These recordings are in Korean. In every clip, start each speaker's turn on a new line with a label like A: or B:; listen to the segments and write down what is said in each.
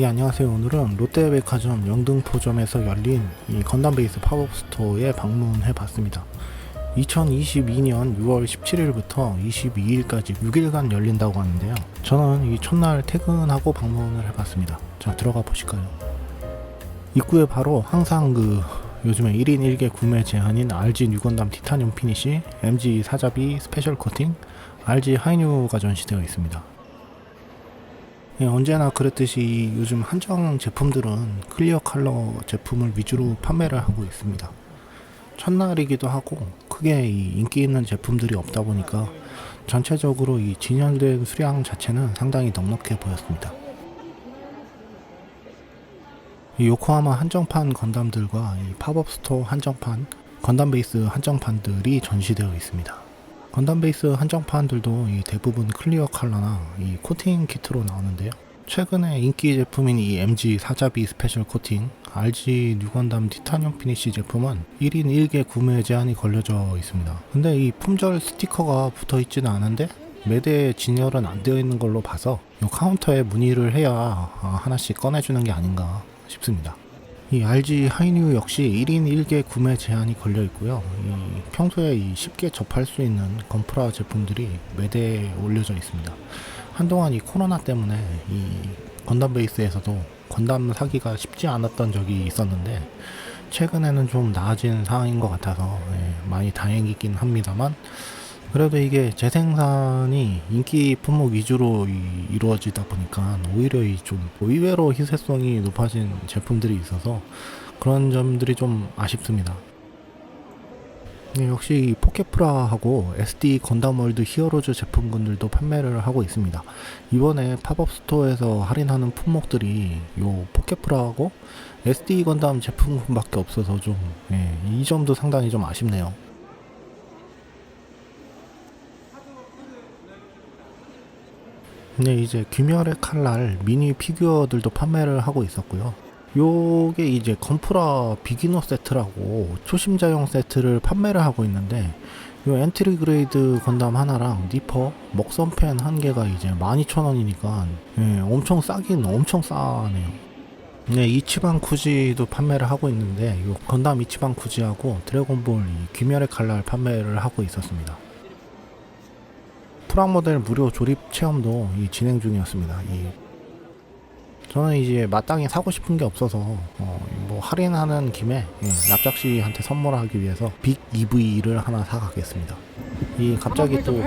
A: 예, 안녕하세요. 오늘은 롯데백화점 영등포점에서 열린 이 건담 베이스 팝업 스토어에 방문해 봤습니다. 2022년 6월 17일부터 22일까지 6일간 열린다고 하는데요. 저는 이 첫날 퇴근하고 방문을 해 봤습니다. 자, 들어가 보실까요? 입구에 바로 항상 그 요즘에 1인 1개 구매 제한인 RG 뉴건담 티타늄 피니시, MG 사자비 스페셜 코팅, RG 하이뉴가 전시되어 있습니다. 예, 언제나 그랬듯이 요즘 한정 제품들은 클리어 컬러 제품을 위주로 판매를 하고 있습니다. 첫날이기도 하고 크게 이 인기 있는 제품들이 없다 보니까 전체적으로 이 진열된 수량 자체는 상당히 넉넉해 보였습니다. 이 요코하마 한정판 건담들과 이 팝업 스토어 한정판, 건담 베이스 한정판들이 전시되어 있습니다. 건담 베이스 한정판들도 이 대부분 클리어 컬러나 이 코팅 키트로 나오는데요. 최근에 인기 제품인 이 MG 사자비 스페셜 코팅, RG 뉴건담 티타늄 피니시 제품은 1인 1개 구매 제한이 걸려져 있습니다. 근데 이 품절 스티커가 붙어 있지는 않은데 매대 진열은 안 되어 있는 걸로 봐서 이 카운터에 문의를 해야 아, 하나씩 꺼내주는 게 아닌가 싶습니다. 이 RG 하이뉴 역시 1인 1개 구매 제한이 걸려 있고요. 이 평소에 이 쉽게 접할 수 있는 건프라 제품들이 매대에 올려져 있습니다. 한동안 이 코로나 때문에 이 건담 베이스에서도 건담 사기가 쉽지 않았던 적이 있었는데 최근에는 좀 나아진 상황인 것 같아서 예, 많이 다행이긴 합니다만 그래도 이게 재생산이 인기 품목 위주로 이, 이루어지다 보니까 오히려 이 좀 의외로 희소성이 높아진 제품들이 있어서 그런 점들이 좀 아쉽습니다. 네, 역시 이 포켓프라하고 SD 건담월드 히어로즈 제품군들도 판매를 하고 있습니다. 이번에 팝업 스토어에서 할인하는 품목들이 요 포켓프라하고 SD 건담 제품군밖에 없어서 좀, 예, 이 점도 상당히 좀 아쉽네요. 네, 이제 귀멸의 칼날 미니 피규어들도 판매를 하고 있었고요. 요게 이제 건프라 비기너 세트라고 초심자용 세트를 판매를 하고 있는데 요 엔트리 그레이드 건담 하나랑 니퍼 먹선펜 한 개가 이제 12,000원이니까 예, 엄청 싸긴 엄청 싸네요. 네, 이치방 쿠지도 판매를 하고 있는데 요 건담 이치방 쿠지하고 드래곤볼 이 귀멸의 칼날 판매를 하고 있었습니다. 프라모델 무료 조립 체험도 이 진행 중이었습니다. 이 저는 이제 마땅히 사고 싶은 게 없어서 어, 뭐 할인하는 김에 예, 납작 씨한테 선물하기 위해서 빅 EV를 하나 사가겠습니다. 이 갑자기 또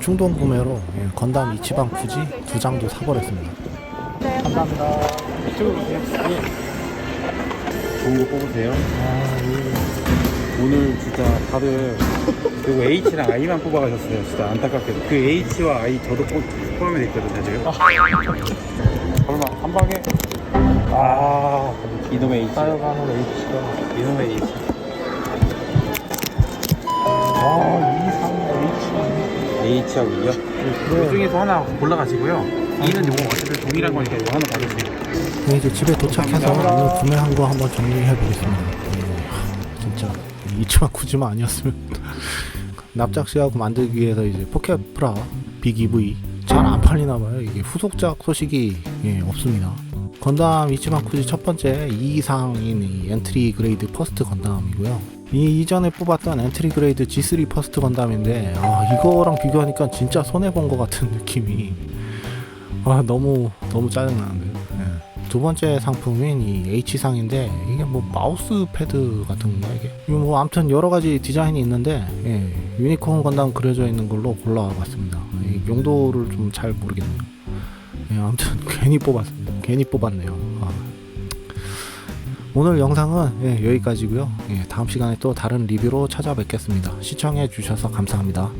A: 충동 구매로 예, 건담 이치방 쿠지 두 장도 사버렸습니다. 감사합니다.
B: 좋은 거 뽑으세요.
A: 아,
B: 오늘 진짜 다들 그리고 H랑 I만 뽑아가셨어요. 진짜 안타깝게도 그 H와 I 저도 포, 포함이 됐거든요 지금. 설마 한 방에 아 이놈의 H.
A: 쌓여가는 H가
B: 이놈의 H.
A: 아 이상 H
B: H하고 E요. 그 중에서 하나 골라가시고요. E는 요거 어쨌든 동일한 거니까 이거 하나 받으세요.
A: 네, 이제 집에 도착해서 오늘 구매한 거 한번 정리해 보겠습니다. 진짜 이치만 쿠지만 아니었으면 납작시하고 만들기 위해서 이제 포켓 프라 빅 EV 잘 안 팔리나 봐요. 이게 후속작 소식이 예, 없습니다. 건담 이치만 쿠지 첫 번째 2 이상인 이 엔트리 그레이드 퍼스트 건담이고요. 이 이전에 뽑았던 엔트리 그레이드 G3 퍼스트 건담인데 아 이거랑 비교하니까 진짜 손해 본 것 같은 느낌이 아 너무 너무 짜증 나는데요. 예. 두 번째 상품인 이 H상인데 이게 뭐 마우스 패드 같은 건가 이게 뭐 아무튼 여러 가지 디자인이 있는데 예, 유니콘 건담 그려져 있는 걸로 골라봤습니다. 이 용도를 좀 잘 모르겠네요. 예, 아무튼 괜히 뽑았습니다. 괜히 뽑았네요. 아. 오늘 영상은 예, 여기까지고요. 예, 다음 시간에 또 다른 리뷰로 찾아뵙겠습니다. 시청해 주셔서 감사합니다.